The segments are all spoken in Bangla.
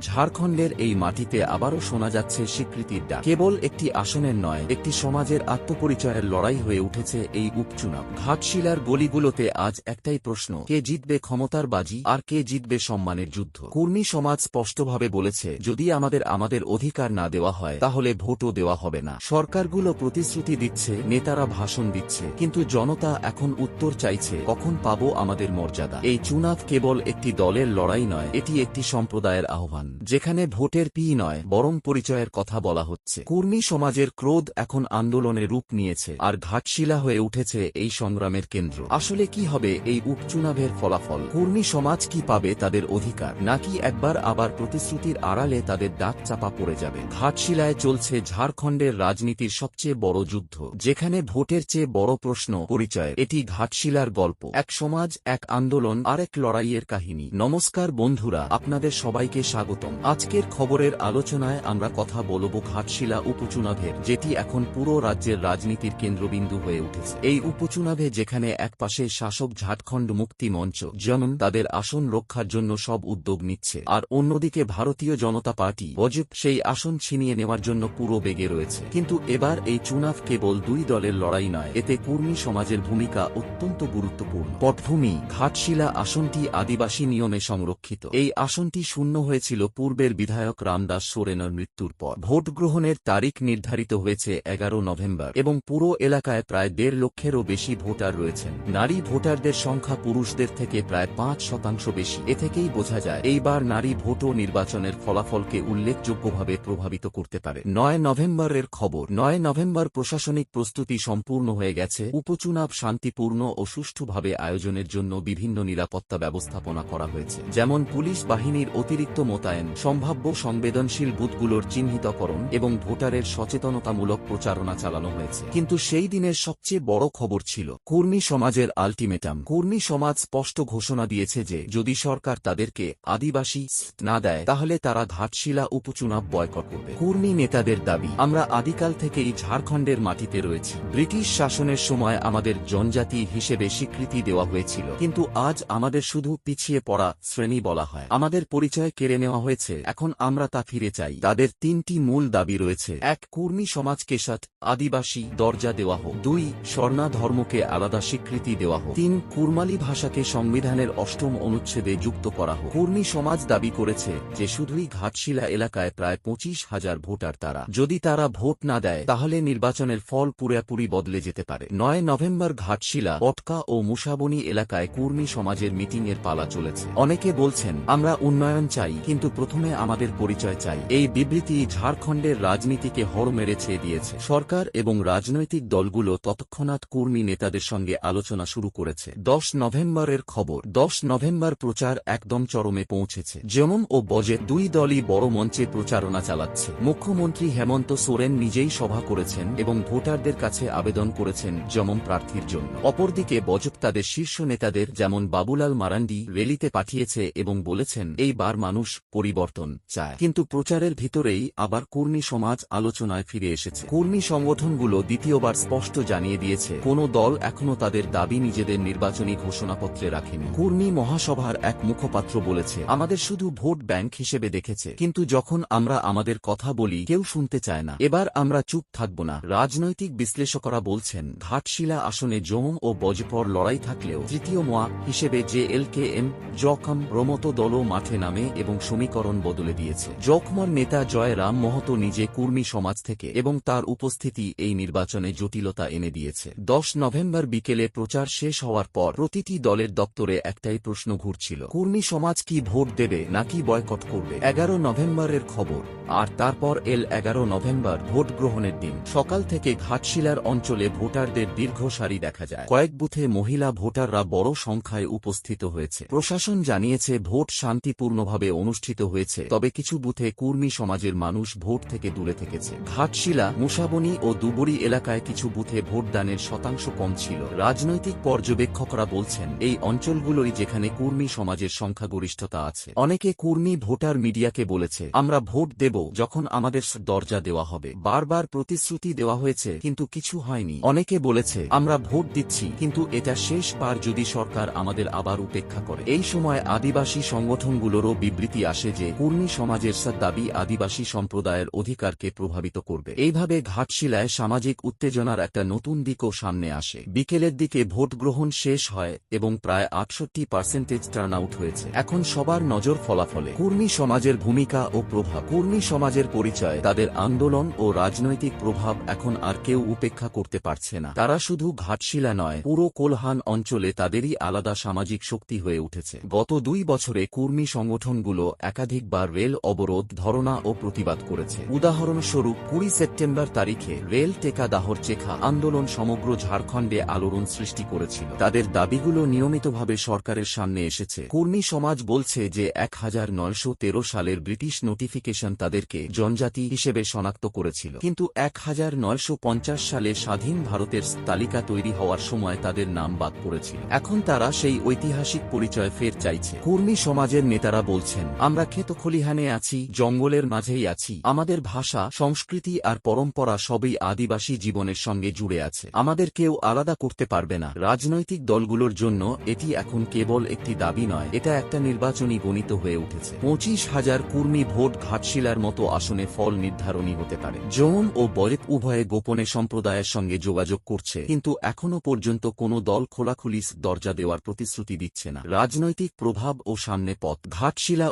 ঝাড়খণ্ডের এই মাটিতে আবারও শোনা যাচ্ছে স্বীকৃতির ডাক। কেবল একটি আসনের নয়, একটি সমাজের আত্মপরিচয়ের লড়াই হয়ে উঠেছে এই উপচুনাব ঘাটশিলার গলিগুলোতে আজ একটাই প্রশ্ন, কে জিতবে ক্ষমতার বাজি আর কে জিতবে সম্মানের যুদ্ধ? কর্মী সমাজ স্পষ্টভাবে বলেছে, যদি আমাদের আমাদের অধিকার না দেওয়া হয়, তাহলে ভোটও দেওয়া হবে না। সরকারগুলো প্রতিশ্রুতি দিচ্ছে, নেতারা ভাষণ দিচ্ছে, কিন্তু জনতা এখন উত্তর চাইছে, কখন পাবো আমাদের মর্যাদা? এই চুনাভ কেবল একটি দলের লড়াই নয়, এটি একটি সম্প্রদায়ের আহ্বান। যেখানে ভোটের পি নয়, বরং পরিচয়ের কথা বলা হচ্ছে। কর্মী সমাজের ক্রোধ এখন আন্দোলনে রূপ নিয়েছে, আর ঘাটশিলা হয়ে উঠেছে এই সংগ্রামের কেন্দ্র। আসলে কি হবে এই উপচুনাভের ফলাফল? কর্মী সমাজ কি পাবে তাদের অধিকার? নাকি একবার আবার প্রতিশ্রুতির আড়ালে তাদের ডাক চাপা পড়ে যাবে? ঘাটশিলায় চলছে ঝাড়খণ্ডের রাজনীতির সবচেয়ে বড় যুদ্ধ, যেখানে ভোটের চেয়ে বড় প্রশ্ন পরিচয় এটি ঘাটশিলার গল্প। এক সমাজ, এক আন্দোলন, আরেক লড়াইয়ের কাহিনী। নমস্কার বন্ধুরা, আপনাদের সবাইকে স্বাগতম। আজকের খবরের আলোচনায় আমরা কথা বলব ঘাটশিলা উপচুনাভের, যেটি এখন পুরো রাজ্যের রাজনীতির কেন্দ্রবিন্দু হয়ে উঠেছে। এই উপচুনাভে যেখানে একপাশে শাসক ঝাড়খণ্ড মুক্তি মঞ্চ, যেমন তাদের আসন রক্ষার জন্য সব উদ্যোগ নিচ্ছে, আর অন্যদিকে ভারতীয় জনতা পার্টি বজেপ সেই আসন ছিনিয়ে নেওয়ার জন্য পুরো বেগে রয়েছে। কিন্তু এবার এই চুনাভ কেবল দুই দলের লড়াই নয়, এতে কর্মী সমাজের ভূমিকা অত্যন্ত গুরুত্বপূর্ণ। পটভূমি, ঘাটশিলা আসনটি আদিবাসী নিয়মে সংরক্ষিত। এই আসনটি শূন্য হয়েছিল পূর্বের বিধায়ক রামদাস সোরেনের মৃত্যুর পর ভোট গ্রহণের তারিখ নির্ধারিত হয়েছে এগারো নভেম্বর এবং পুরো এলাকায় প্রায় দেড় লক্ষেরও বেশি ভোটার রয়েছেন। নারী ভোটারদের সংখ্যা পুরুষদের থেকে প্রায় পাঁচ শতাংশ বেশি। এ থেকেই বোঝা যায়, এইবার নারী ভোটও নির্বাচনের ফলাফলকে উল্লেখযোগ্যভাবে প্রভাবিত করতে পারে। নয় নভেম্বরের খবর, নয় নভেম্বর প্রশাসনিক প্রস্তুতি সম্পূর্ণ হয়ে গেছে। উপচুনাব শান্তিপূর্ণ ও সুষ্ঠুভাবে আয়োজনের জন্য বিভিন্ন নিরাপত্তা ব্যবস্থাপনা করা হয়েছে। যেমন পুলিশ বাহিনীর অতিরিক্ত মোতায়েন সম্ভাব্য সংবেদনশীল বুথগুলোর চিহ্নিতকরণ এবং ভোটারের সচেতনতামূলক প্রচারণা চালানো হয়েছে। কিন্তু সেই দিনের সবচেয়ে বড় খবর ছিল, কর্মী সমাজের আলটিমেটাম। কর্মী সমাজ স্পষ্ট ঘোষণা দিয়েছে যে, যদি সরকার তাদেরকে আদিবাসী না দেয়, তাহলে তারা ঘাটশিলা উপচুনাব বয়কট করবে। কর্মী নেতাদের দাবি, আমরা আদিকাল থেকেই ঝাড়খণ্ডের মাটিতে রয়েছি। ব্রিটিশ শাসনের সময় আমাদের জনজাতি হিসেবে স্বীকৃতি দেওয়া হয়েছিল, কিন্তু আজ আমাদের শুধু পিছিয়ে পড়া শ্রেণি বলা হয়। আমাদের পরিচয় কেড়ে নেওয়া হয়েছে। এখন আমরা তা ফিরে চাই। তাদের তিনটি মূল দাবি রয়েছে। এক, কর্মী সমাজকে সাথ, আদিবাসী দরজা দেওয়া হোক। দুই, স্বর্ণা ধর্মকে আলাদা স্বীকৃতি দেওয়া হোক। তিন, কুরমালি ভাষাকে সংবিধানের অষ্টম অনুচ্ছেদে যুক্ত করা হোক। কর্মী সমাজ দাবি করেছে যে শুধুই ঘাটশিলা এলাকায় প্রায় পঁচিশ হাজার ভোটার তারা। যদি তারা ভোট না দেয়, তাহলে নির্বাচনের ফল পুরোপুরি বদলে যেতে পারে। নয়, নভেম্বর ঘাটশিলা পটকা ও মুসাবনী এলাকায় কর্মী সমাজের মিটিংয়ের পালা চলেছে। অনেকে বলছেন, আমরা উন্নয়ন চাই, কিন্তু প্রথমে আমাদের পরিচয় চাই। এই বিবৃতি ঝাড়খণ্ডের রাজনীতিকে হর মেরে ছেয়ে দিয়েছে। সরকার এবং রাজনৈতিক দলগুলো তৎক্ষণাৎ কর্মী নেতাদের সঙ্গে আলোচনা শুরু করেছে। দশ নভেম্বরের খবর। দশ নভেম্বর প্রচার একদম চরমে পৌঁছেছে। যেমন ও বজেট দুই দলই বড় মঞ্চে প্রচারণা চালাচ্ছে। মুখ্যমন্ত্রী হেমন্ত সোরেন নিজেই সভা করেছেন এবং ভোটারদের কাছে আবেদন করেছেন যেমন প্রার্থীর জন্য। অপরদিকে বজপ তাদের শীর্ষ নেতাদের যেমন বাবুলাল মারান্ডি রেলিতে পাঠিয়েছে এবং বলেছেন এইবার মানুষ পরিবর্তন চায়। কিন্তু প্রচারের ভিতরেই আবার কর্মী সমাজ আলোচনায় ফিরে এসেছে। কর্মী সংগঠনগুলো দ্বিতীয়বার স্পষ্ট জানিয়ে দিয়েছে, কোন দল এখনও তাদের দাবি নিজেদের নির্বাচনী ঘোষণাপত্রে রাখেনি। কর্মী মহাসভার এক মুখপাত্র বলেছে, আমাদের শুধু ভোট ব্যাংক হিসেবে দেখেছে, কিন্তু যখন আমরা আমাদের কথা বলি, কেউ শুনতে চায় না। এবার আমরা চুপ থাকব না। রাজনৈতিক বিশ্লেষকরা বলছেন, ঘাটশিলা আসনে জোম ও বজপর লড়াই থাকলেও তৃতীয় মোয়া হিসেবে যে এল কে এম জখম রমত দলও মাঠে নামে এবং সমীকরণ বদলে দিয়েছে। জখমার নেতা জয় রাম মহতো নিজে কুর্মী সমাজ থেকে এবং তার উপস্থিতি এই নির্বাচনে জটিলতা এনে দিয়েছে। দশ নভেম্বর বিকেলে প্রচার শেষ হওয়ার পর প্রতিটি দলের দপ্তরে একটাই প্রশ্ন ঘুরছিল। কুর্মী সমাজ কি ভোট দেবে নাকি বয়কট করবে? এগারো নভেম্বরের খবর। আর তারপর এল এগারো নভেম্বর ভোট গ্রহণের দিন। সকাল থেকে ঘাটশিলার অঞ্চলে ভোটারদের দীর্ঘ সারি দেখা যায়। কয়েক বুথে মহিলা ভোটাররা বড় সংখ্যায় উপস্থিত হয়েছে। প্রশাসন জানিয়েছে, ভোট শান্তিপূর্ণভাবে অনুষ্ঠিত হয়েছে। তবে কিছু বুথে কুর্মী সমাজের মানুষ ভোট থেকে দূরে থেকেছে। ঘাটশিলা, মুসাবনি ও দুবুরি এলাকায় কিছু বুথে ভোটদানের শতাংশ কম ছিল। রাজনৈতিক পর্যবেক্ষকরা বলছেন, এই অঞ্চলগুলোই যেখানে কুর্মী সমাজের সংখ্যাগরিষ্ঠতা আছে। অনেকে কুর্মী ভোটার মিডিয়াকে বলেছে, আমরা ভোট দেব যখন আমাদের দরজা দেওয়া হবে। বারবার প্রতিশ্রুতি দেওয়া হয়েছে, কিন্তু কিছু হয়নি। অনেকে বলেছে, আমরা ভোট দিচ্ছি, কিন্তু এটা শেষ পার যদি সরকার আমাদের আবার উপেক্ষা করে। এই সময় আদিবাসী সংগঠনগুলোরও বিবৃতি আসে। আসে যে কুর্মী সমাজের দাবি আদিবাসী সম্প্রদায়ের অধিকারকে প্রভাবিত করবে। এইভাবে ঘাটশিলায় সামাজিক উত্তেজনার একটা নতুন দিকও সামনে আসে। বিকেলের দিকে ভোট গ্রহণ শেষ হয় এবং প্রায় আটষট্টি পার্সেন্টেজ টার্ন আউট হয়েছে। এখন সবার নজর ফলাফলে। কুর্মী সমাজের ভূমিকা ও প্রভাব। কুর্মী সমাজের পরিচয়, তাদের আন্দোলন ও রাজনৈতিক প্রভাব এখন আর কেউ উপেক্ষা করতে পারছে না। তারা শুধু ঘাটশিলা নয়, পুরো কোলহান অঞ্চলে তাদেরই আলাদা সামাজিক শক্তি হয়ে উঠেছে। গত দুই বছরে কুর্মী সংগঠনগুলো একাধিকবার রেল অবরোধ ধরনা ও প্রতিবাদ করেছে। উদাহরণস্বরূপ, কুড়ি সেপ্টেম্বর তারিখে রেল টেকা দাহর চেখা আন্দোলন সমগ্র ঝাড়খণ্ডে আলোড়ন সৃষ্টি করেছিল। তাদের দাবিগুলো নিয়মিতভাবে সরকারের সামনে এসেছে। কুর্মী সমাজ বলছে যে, এক হাজার নয়শো তেরো সালের ব্রিটিশ নোটিফিকেশন তাদেরকে জনজাতি হিসেবে শনাক্ত করেছিল। কিন্তু এক হাজার নয়শো পঞ্চাশ সালে স্বাধীন ভারতের তালিকা তৈরি হওয়ার সময় তাদের নাম বাদ পড়েছিল। এখন তারা সেই ঐতিহাসিক পরিচয় ফের চাইছে। কুর্মী সমাজের নেতারা বলছেন, আমরা ক্ষেত খলিহানে আছি, জঙ্গলের মাঝেই আছি। আমাদের ভাষা, সংস্কৃতি আর পরম্পরা সবই আদিবাসী জীবনের সঙ্গে জুড়ে আছে। আমাদের কেউ আলাদা করতে পারবে না। রাজনৈতিক দলগুলোর জন্য এটি এখন কেবল একটি দাবি নয়, এটা একটা নির্বাচনী গণিত হয়ে উঠেছে। পঁচিশ হাজার কুর্মী ভোট ঘাটশিলার মতো আসনে ফল নির্ধারণী হতে পারে। যৌন ও বরেক উভয়ে গোপনে সম্প্রদায়ের সঙ্গে যোগাযোগ করছে, কিন্তু এখনও পর্যন্ত কোনো দল খোলাখুলি দরজা দেওয়ার প্রতিশ্রুতি দিচ্ছে না। রাজনৈতিক প্রভাব ও সামনে পথ। ঘাটশিলা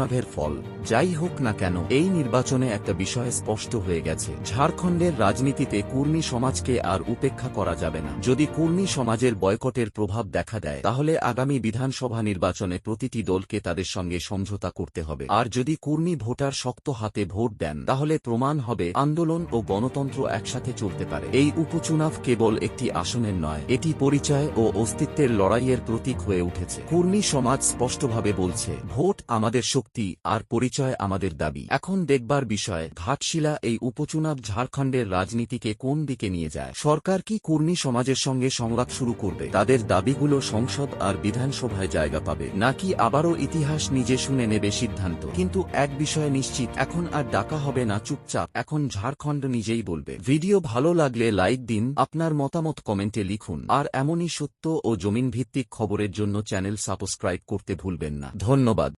উপচুনাভের ফল। যাই হোক না কেন, এই নির্বাচনে একটা বিষয় স্পষ্ট হয়ে গেছে। ঝাড়খণ্ডের রাজনীতিতে কুর্মী সমাজকে আর উপেক্ষা করা যাবে না। যদি কুর্মী সমাজের বয়কটের প্রভাব দেখা দেয়, তাহলে আগামী বিধানসভা নির্বাচনে প্রতিটি দলকে তাদের সঙ্গে সমঝোতা করতে হবে। আর যদি কুর্মী ভোটার শক্ত হাতে ভোট দেন, তাহলে প্রমাণ হবে আন্দোলন ও গণতন্ত্র একসাথে চলতে পারে। এই উপচুনাভ কেবল একটি আসনের নয়, এটি পরিচয় ও অস্তিত্বের লড়াইয়ের প্রতীক হয়ে উঠেছে। কুর্মী সমাজ স্পষ্টভাবে বলছে, ভোট আমাদের শক্তি আর পরিচয় আমাদের দাবি। এখন দেখবার বিষয়, ঘাটশিলা এই উপচুনাভ ঝাড়খণ্ডের রাজনীতিকে কোন দিকে নিয়ে যায়? সরকার কি কুর্মী সমাজের সঙ্গে সংলাপ শুরু করবে? তাদের দাবিগুলো সংসদ আর বিধানসভায় জায়গা পাবে। নাকি আবারও ইতিহাস নিজে শুনে নেবে সিদ্ধান্ত? কিন্তু এক বিষয়ে নিশ্চিত, এখন আর ডাকা হবে না, চুপচাপ। এখন ঝাড়খণ্ড নিজেই বলবে। ভিডিও ভালো লাগলে লাইক দিন, আপনার মতামত কমেন্টে লিখুন। আর এমনই সত্য ও জমিন ভিত্তিক খবরের জন্য চ্যানেল সাবস্ক্রাইব করতে ভুলবেন না। ধন্যবাদ।